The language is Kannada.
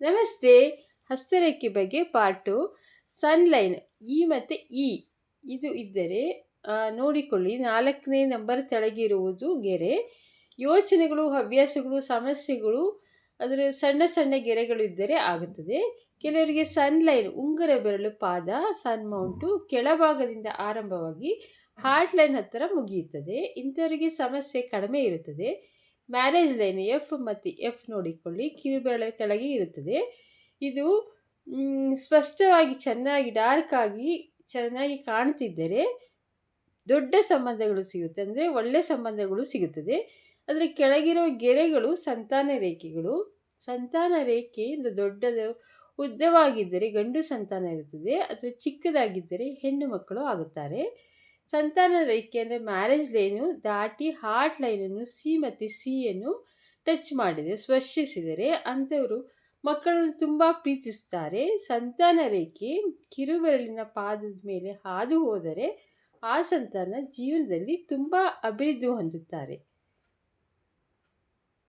ನಮಸ್ತೆ. ಹಸ್ತರೇಖೆ ಬಗ್ಗೆ ಪಾರ್ಟು ಸನ್ಲೈನ್ ಇ ಮತ್ತು ಇ ಇದು ಇದ್ದರೆ ನೋಡಿಕೊಳ್ಳಿ. ನಾಲ್ಕನೇ ನಂಬರ್ ತೆಳಗಿರುವುದು ಗೆರೆ. ಯೋಚನೆಗಳು, ಹವ್ಯಾಸಗಳು, ಸಮಸ್ಯೆಗಳು, ಅದರ ಸಣ್ಣ ಸಣ್ಣ ಗೆರೆಗಳು ಇದ್ದರೆ ಆಗುತ್ತದೆ. ಕೆಲವರಿಗೆ ಸನ್ಲೈನ್ ಉಂಗುರ ಬೆರಳು ಪಾದ ಸನ್ ಮೌಂಟು ಕೆಳಭಾಗದಿಂದ ಆರಂಭವಾಗಿ ಹಾರ್ಟ್ ಲೈನ್ ಹತ್ತಿರ ಮುಗಿಯುತ್ತದೆ. ಇಂಥವರಿಗೆ ಸಮಸ್ಯೆ ಕಡಿಮೆ ಇರುತ್ತದೆ. ಮ್ಯಾರೇಜ್ ಲೈನ್ ಎಫ್ ಮತ್ತು ಎಫ್ ನೋಡಿಕೊಳ್ಳಿ. ಕಿರುಬೆಳೆ ಕೆಳಗೆ ಇರುತ್ತದೆ. ಇದು ಸ್ಪಷ್ಟವಾಗಿ ಚೆನ್ನಾಗಿ ಡಾರ್ಕ್ ಆಗಿ ಚೆನ್ನಾಗಿ ಕಾಣ್ತಿದ್ದರೆ ದೊಡ್ಡ ಸಂಬಂಧಗಳು ಸಿಗುತ್ತೆ. ಅಂದರೆ ಒಳ್ಳೆ ಸಂಬಂಧಗಳು ಸಿಗುತ್ತದೆ. ಅದರ ಕೆಳಗಿರುವ ಗೆರೆಗಳು ಸಂತಾನ ರೇಖೆಗಳು. ಸಂತಾನ ರೇಖೆ ಒಂದು ದೊಡ್ಡದು, ಉದ್ದವಾಗಿದ್ದರೆ ಗಂಡು ಸಂತಾನ ಇರುತ್ತದೆ. ಅಥವಾ ಚಿಕ್ಕದಾಗಿದ್ದರೆ ಹೆಣ್ಣು ಮಕ್ಕಳು ಆಗುತ್ತಾರೆ. ಸಂತಾನ ರೇಖೆ ಅಂದರೆ ಮ್ಯಾರೇಜ್ ಲೈನು ದಾಟಿ ಹಾರ್ಟ್ ಲೈನನ್ನು ಸಿ ಮತ್ತು ಸಿಯನ್ನು ಟಚ್ ಮಾಡಿದರೆ ಸ್ಪರ್ಶಿಸಿದರೆ. ಅಂಥವರು ಮಕ್ಕಳನ್ನು ತುಂಬ ಪ್ರೀತಿಸ್ತಾರೆ ಸಂತಾನ ರೇಖೆ ಕಿರುಬೆರಳಿನ ಪಾದದ ಮೇಲೆ ಹಾದು ಹೋದರೆ ಆ ಸಂತಾನ ಜೀವನದಲ್ಲಿ ತುಂಬ ಅಭಿವೃದ್ಧಿ ಹೊಂದುತ್ತಾರೆ.